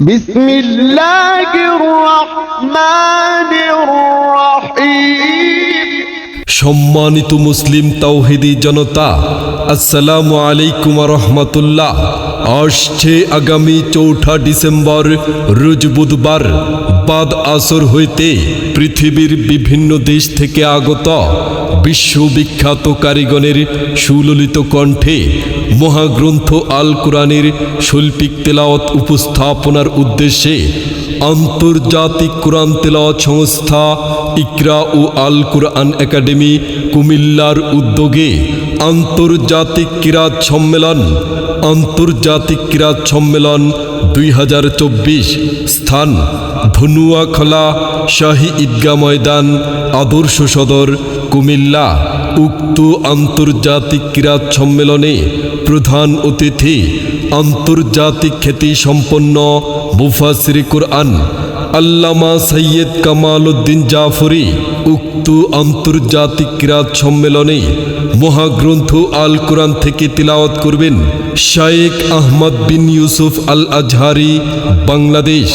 بسم الله الرحمن الرحيم সম্মানিত মুসলিম তাওহিদি জনতা আসসালামু আলাইকুম রহমতুল্লাহ আসছে আগামী চৌঠা ডিসেম্বর রোজ বুধবার বাদ আসর হইতে পৃথিবীর বিভিন্ন দেশ থেকে আগত বিশ্ববিখ্যাত কারিগণের সুললিত কণ্ঠে মহাগ্রন্থ আল কোরআনের শৈল্পিক তেলাওয়াত উপস্থাপনার উদ্দেশ্যে আন্তর্জাতিক কোরআন তেলাওয়াত সংস্থা ইকরা ও আল কোরআন একাডেমি কুমিল্লার উদ্যোগে আন্তর্জাতিক কিরাত সম্মেলন, আন্তর্জাতিক কিরাত সম্মেলন দুই হাজার চব্বিশ স্থান ধনুয়াখলা শাহী ঈদগা ময়দান, আদর্শ সদর কুমিল্লা উক্ত আন্তর্জাতিক ক্রীড়া সম্মেলনে প্রধান অতিথি আন্তর্জাতিক খ্যাতি সম্পন্ন মুফাসির কোরআন আল্লামা সৈয়দ কামাল উদ্দিন জাফরি উক্ত আন্তর্জাতিক কিরাত সম্মেলনে মহাগ্রন্থ আল কোরআন থেকে তিলাওয়াত করবেন শায়েক আহমদ বিন ইউসুফ আল আজহারি, বাংলাদেশ।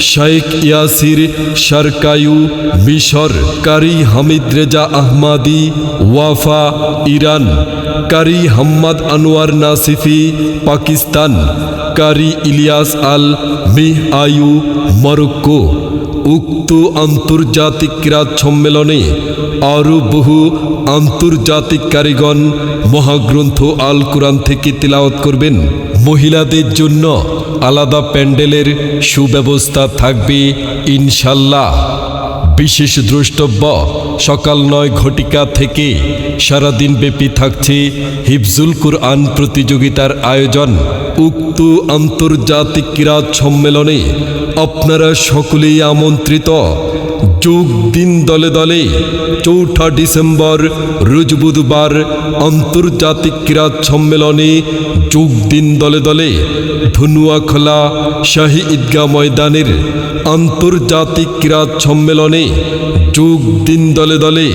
শায়েক ইয়াসির সরকায়ু মিশর। কারি Hamid Reza Ahmadi, Wafa, Iran. Qari Hammad Anwar Nasifi, Pakistan. Qari Ilyas আল মিহ আয়ু মরক্কো। উক্ত আন্তর্জাতিক ক্রীড়া সম্মেলনে আরও বহু আন্তর্জাতিক কারিগণ মহাগ্রন্থ আল কোরআন থেকে তিলাওয়াত করবেন। মহিলাদের জন্য আলাদা প্যান্ডেলের সুব্যবস্থা থাকবে ইনশাল্লাহ বিশেষ দ্রষ্টব্য, সকাল নয় ঘটিকা থেকে সারাদিন ব্যাপী থাকছে হিফজুল কুরআন প্রতিযোগিতার আয়োজন। উক্ত আন্তর্জাতিক ক্রীড়া সম্মেলনে আপনারা সকলেই আমন্ত্রিত। যোগ দিন দলে দলে চৌঠা ডিসেম্বর, রোজ বুধবার আন্তর্জাতিক ক্রীড়া সম্মেলনে যোগ দিন দলে দলে ধনুয়াখলা শাহী ঈদগাহ ময়দানের আন্তর্জাতিক ক্রীড়া সম্মেলনে যোগ দিন দলে দলে